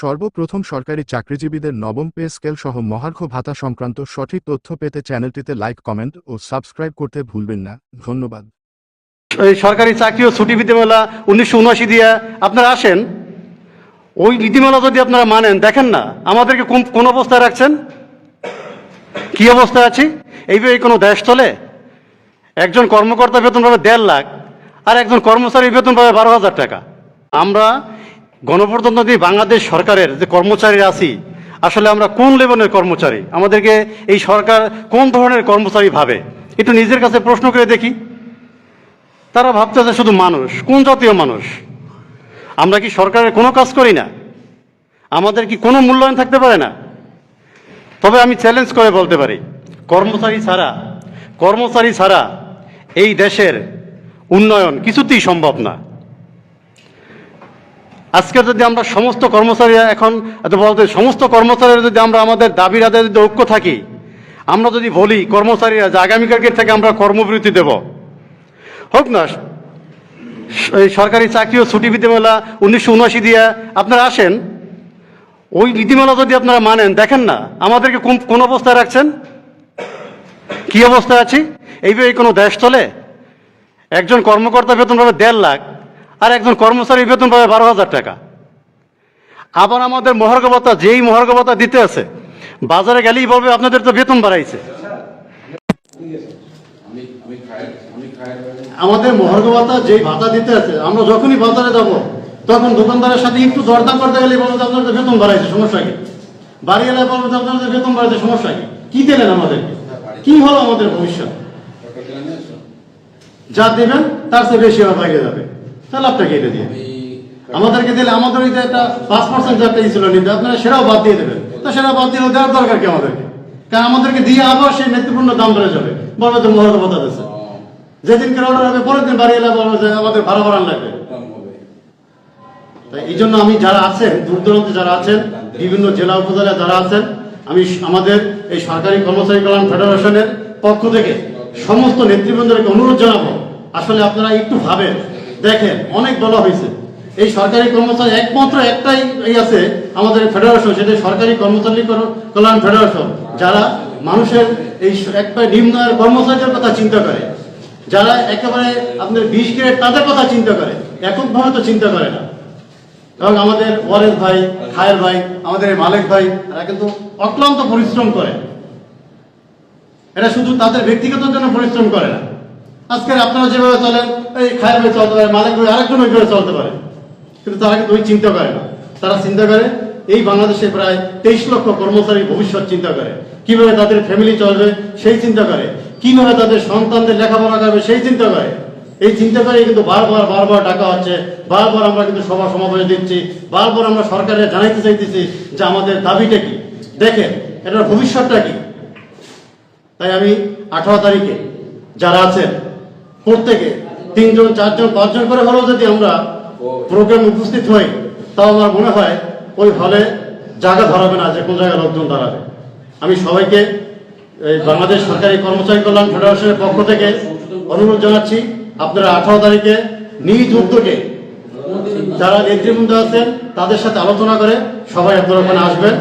সর্বপ্রথম সরকারি চাকরিজীবীদের নবম পে স্কেল সহ মহার্ঘ ভাতা সংক্রান্ত সঠিক তথ্য পেতে চ্যানেলটিতে লাইক, কমেন্ট ও সাবস্ক্রাইব করতে ভুলবেন না। ধন্যবাদ। এই সরকারি চাকরি ও ছুটি বিধিমালা উনিশশো উনআশি দিয়ে আপনারা আসেন? ওই বিধিমালা যদি আপনারা মানেন, দেখেন না, আমাদেরকে কোন কোন অবস্থায় রাখছেন? কি অবস্থায় আছি? এইভাবে কোনো দেশ চলে? একজন কর্মকর্তা বেতন পাবে দেড় লাখ, আর একজন কর্মচারী বেতন পাবে বারো হাজার টাকা। আমরা গণপ্রজাতন্ত্রী বাংলাদেশ সরকারের যে কর্মচারী আছি, আসলে আমরা কোন লেভেলের কর্মচারী? আমাদেরকে এই সরকার কোন ধরনের কর্মচারী ভাবে? একটু নিজের কাছে প্রশ্ন করে দেখি। তারা ভাবতেছে শুধু মানুষ, কোন জাতীয় মানুষ? আমরা কি সরকারের কোনো কাজ করি না? আমাদের কি কোনো মূল্যায়ন থাকতে পারে না? তবে আমি চ্যালেঞ্জ করে বলতে পারি, কর্মচারী ছাড়া কর্মচারী ছাড়া এই দেশের উন্নয়ন কিছুতেই সম্ভব না। আজকে যদি আমরা সমস্ত কর্মচারী এখন বলতে সমস্ত কর্মচারীরা যদি আমরা আমাদের দাবির আদায় যদি ঐক্য থাকি, আমরা যদি বলি কর্মচারীরা যে আগামীকালকে থেকে আমরা কর্মবিরতি দেব। হোক না, এই সরকারি চাকরি ও ছুটি বিধিমালা উনিশশো উনআশি দিয়ে আপনারা আসেন। ওই বিধিমালা যদি আপনারা মানেন, দেখেন না, আমাদেরকে কোন কোন অবস্থায় রাখছেন? কি অবস্থায় আছি? এইভাবে কোনো দেশ চলে? একজন কর্মকর্তা বেতন পাবে দেড় লাখ আর একজন কর্মচারী বেতন পাবে বারো হাজার টাকা। আবার আমাদের মহার্ঘ ভাতা যেই মহার্ঘ ভাতা দিতে আছে, বাজারে গেলেই বলবে আপনাদের তো বেতন বাড়াইছে। আমাদের মহার্ঘ ভাতা যেই ভাতা দিতে আছে, আমরা যখনই বাজারে যাব, তখন দোকানদারের সাথে একটু দরদাম করতে গেলে বলব আপনাদের বেতন বাড়াইছে, সমস্যা কি? বাড়ি এলাকায় বলব আপনাদের বেতন বাড়াইছে, সমস্যা কি? কি দিলেন আমাদেরকে কি হলো আমাদের ভবিষ্যৎ? যা দেবেন, তার চেয়ে বেশি বাইরে যাবে। তাহলে আপনাকে এটা দিয়ে আমাদেরকে দিলে আমাদের ওই একটা পাঁচ পার্সেন্ট যাতে ছিল নিতে, আপনারা সেটাও বাদ দিয়ে দেবেন। তো সেটা বাদ দিয়ে দেওয়ার দরকার কি আমাদেরকে? কারণ আমাদেরকে দিয়ে আবার সেই নেতৃপূর্ণ দাম বেড়ে যাবে। বলবে তো মহার্ঘ ভাতা দিচ্ছে যেদিনকে অর্ডার হবে, পরের দিন বাড়ি এলে আমাদের ভাড়া ভাড়া লাগবে। তাই এই জন্য আমি যারা আছেন, দূর দূরান্তে যারা আছেন, বিভিন্ন জেলা উপজেলায় যারা আছেন, আমি আমাদের এই সরকারি কর্মচারী কল্যাণ ফেডারেশনের পক্ষ থেকে সমস্ত নেতৃবৃন্দকে অনুরোধ জানাব। আসলে আপনারা একটু ভাবেন। দেখেন, অনেক বলা হয়েছে। এই সরকারি কর্মচারী একমাত্র একটাই এই আছে আমাদের ফেডারেশন সেটা সরকারি কর্মচারী কর- কল্যাণ ফেডারেশন যারা মানুষের এই একবারে নিম্ন কর্মচারীদের কথা চিন্তা করে। যারা একেবারে আপনার বিশ গ্রেড তাদের কথা চিন্তা করে, এককভাবে তো চিন্তা করে না। এবং আমাদের ওয়ারেস ভাই খায়ের ভাই, আমাদের মালিক ভাই, তারা কিন্তু অক্লান্ত পরিশ্রম করে। এটা শুধু তাদের ব্যক্তিগত জন্য পরিশ্রম করে না। আজকের আপনারা যেভাবে চলেন, এই ভাই চলতে পারে মালিক আরেকজন ওইভাবে চলতে পারে। কিন্তু তারা কিন্তু ওই চিন্তা করে না। তারা চিন্তা করে, এই বাংলাদেশে প্রায় তেইশ লক্ষ কর্মচারীর ভবিষ্যৎ চিন্তা করে। কীভাবে তাদের ফ্যামিলি চলবে, সেই চিন্তা করে। কীভাবে তাদের সন্তানদের লেখাপড়া করবে, সেই চিন্তা করে। এই চিন্তা করে কিন্তু বারবার বারবার ডাকা হচ্ছে। বারবার আমরা কিন্তু সভা সমাবেশ দিচ্ছি। বারবার আমরা সরকারের জানাইতে চাইতেছি যে আমাদের দাবিটা কি? দেখেন, এটার ভবিষ্যৎটা কি? তাই আমি আঠারো তারিখে যারা আছেন প্রত্যেকে তিনজন, চারজন, পাঁচজন করে হলেও যদি আমরা প্রোগ্রামে উপস্থিত হই, তাও আমার মনে হয় ওই হলে জায়গা ধরাবে না যে কোন জায়গায় লোকজন দাঁড়াবে। আমি সবাইকে এই বাংলাদেশ সরকারি কর্মচারী কল্যাণ ফেডারেশনের পক্ষ থেকে অনুরোধ জানাচ্ছি, আপনারা আঠারো তারিখে নিজ উদ্যোগে যারা নেতৃবৃন্দ আছেন, তাদের সাথে আলোচনা করে সবাই আপনারা ওখানে আসবেন।